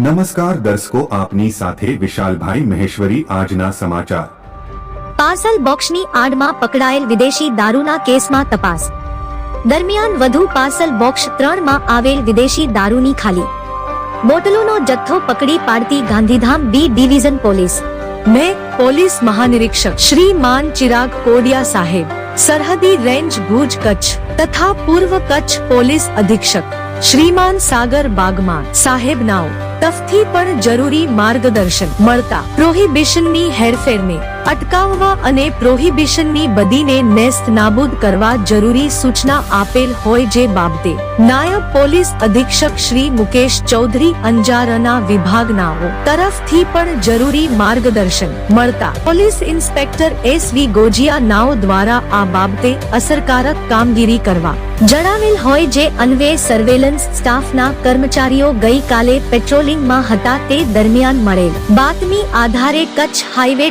नमस्कार दर्शकों, आपनी साथे विशाल भाई महेश्वरी आज ना समाचार। पार्सल बॉक्स नी आड़ मा पकड़ायल विदेशी दारू ना केस मा तपास दरमियान वधु पार्सल बॉक्स त्रण मा आवेल विदेशी दारू नी खाली बोटलो नो जत्थो पकड़ी पारती गांधीधाम बी डिवीज़न पुलिस मैं पुलिस महानिरीक्षक श्रीमान चिराग कोडिया साहेब सरहदी रेंज भूज कच्छ तथा पूर्व कच्छ पोलिस अधीक्षक श्रीमान सागर बागमा साहेब नाव તફથી પણ જરૂરી માર્ગદર્શન. મળતા પ્રોહિબિશનની હેરફેરને અટકાવવા અને પ્રોહિબિશનની બદીને નેસ્ત નાબૂદ કરવા જરૂરી સૂચના આપેલ હોય જે બાબતે નાયબ પોલીસ અધિક્ષક શ્રી મુકેશ ચૌધરી અંજારના વિભાગનાઓ તરફથી પણ જરૂરી માર્ગદર્શન મળતા police inspector S V Gojiya નાઓ દ્વારા આ બાબતે અસરકારક કામગીરી કરવા જણાવેલ હોય જે અન્વે સર્વેલન્સ સ્ટાફના કર્મચારીઓ ગઈકાલે પેટ્રોલિંગમાં હતા તે દરમિયાન મળેલ. બાતમી આધારે કચ્છ હાઈવે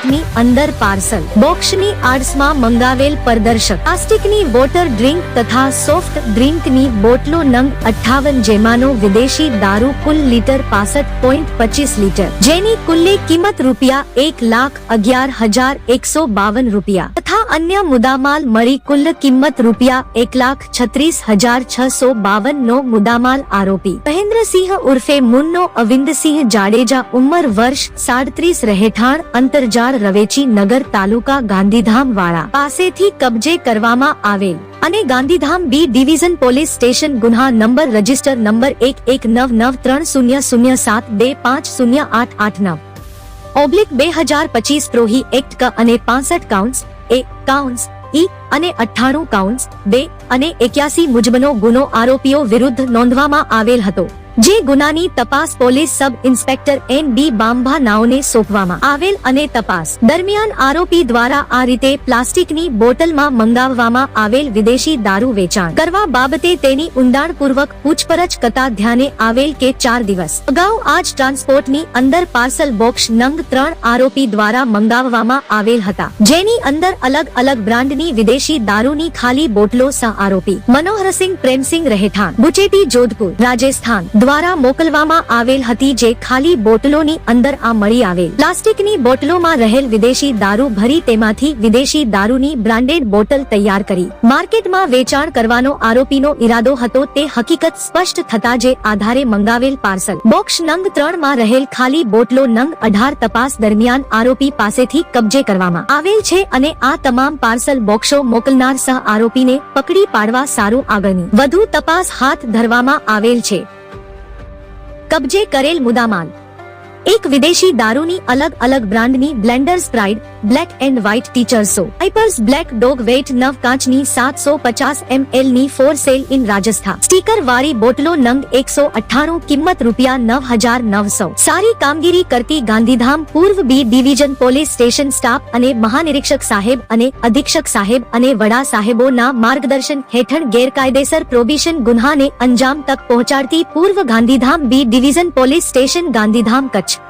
ટ્રાન્સપોર્ટની અંદર પાર્સલ. બોક્સની આડસમાં મંગાવેલ પ્રદર્શક. પ્લાસ્ટિકની વોટર ડ્રિંક તથા સોફ્ટ ડ્રિંકની બોટલો નંગ અઠ્ઠાવન જેમાંનો વિદેશી દારૂ કુલ લીટર પાસઠ પોઈન્ટ પચીસ લીટર. જેની કુલ્લે કિંમત રૂપિયા એક લાખ અગિયાર હજાર એકસો બાવન રૂપિયા. તથા અન્ય મુદ્દામાલ મળી કુલ કિંમત રૂપિયા એક લાખ છત્રીસ હજાર છસો બાવન નો મુદ્દામાલ આરોપી. મહેન્દ્રસિંહ ઉર્ફે મુન્નો અવિંદસિંહ જાડેજા ઉંમર વર્ષ સાડત્રીસ રહેઠાણ અંતરજાળ રવેચી નગર તાલુકા ગાંધીધામ વાળા પાસેથી કબજે કરવામાં આવેલ. અને Gandhidham B division police station ગુન્હા number register number એક એક નવ નવ ત્રણ શૂન્ય શૂન્ય સાત બે પાંચ શૂન્ય આઠ આઠ નવ. ઓબ્લિક બે હજાર પચીસ પ્રોહી એક્ટ ક અને પાસઠ કાઉન્ટ્સ એ કાઉન્સ ઈ અને અઠ્ઠાણું કાઉન્સ બે અને એક્યાસી મુજબનો ગુનો આરોપીઓ વિરુદ્ધ નોંધવામાં આવેલ હતો. જે ગુનાની તપાસ police sub inspector N B Bambha નાઓને સોંપવામાં આવેલ અને તપાસ દરમિયાન આરોપી દ્વારા આ રીતે પ્લાસ્ટિકની બોટલમાં મંગાવવામાં આવેલ વિદેશી દારૂ વેચાણ કરવા બાબતે તેની ઊંડાણપૂર્વક પૂછપરછ કરતા ધ્યાને આવેલ કે ચાર દિવસ અગાઉ આજ ટ્રાન્સપોર્ટની અંદર પાર્સલ બોક્સ નંગ ત્રણ આરોપી દ્વારા મંગાવવામાં આવેલ હતા. જેની અંદર અલગ અલગ બ્રાન્ડની વિદેશી દારૂની ખાલી બોટલો સહ આરોપી મનોહરસિંહ પ્રેમસિંહ રહેઠાણ બુચેટી જોધપુર, રાજસ્થાન દ્વારા મોકલવામાં આવેલ હતી જે ખાલી બોટલોની અંદર આ મળી આવેલ. પ્લાસ્ટિકની બોટલોમાં રહેલ વિદેશી દારૂ ભરી તેમાંથી વિદેશી દારૂની બ્રાન્ડેડ બોટલ તૈયાર કરી. માર્કેટમાં વેચાણ કરવાનો આરોપીનો ઈરાદો હતો તે હકીકત સ્પષ્ટ થતા જે આધારે મંગાવેલ પાર્સલ. બોક્સ નંગ ત્રણમાં રહેલ ખાલી બોટલો નંગ અઢાર તપાસ દરમિયાન આરોપી પાસેથી કબજે કરવામાં આવેલ છે અને આ તમામ પાર્સલ બોક્સો મોકલનાર સહ આરોપીને પકડી પાડવા સારું આગળની. વધુ તપાસ હાથ ધરવામાં આવેલ છે. કબજે કરેલ મુદ્દામાલ. એક વિદેશી દારૂની અલગ અલગ બ્રાન્ડની blender pride black and white ટીચર્સો આઈપર્સ બ્લેક ડોગ વેઇટ નવ કાચની સાતસો પચાસ એમએલની for sale in Rajasthan sticker વાળી બોટલો નંગ એકસો અઠ્ઠાણું કિંમત રૂપિયા નવ હજાર નવસો સારી કામગીરી કરતી ગાંધીધામ પૂર્વ B division police station staff અને મહાનિરીક્ષક સાહેબ અને અધિક્ષક સાહેબ અને વડા સાહેબોના માર્ગદર્શન હેઠળ ગેરકાયદેસર પ્રોબિશન ગુન્હાને અંજામ તક પહોંચાડતી પૂર્વ Gandhidham B division police station Gandhidham Kutch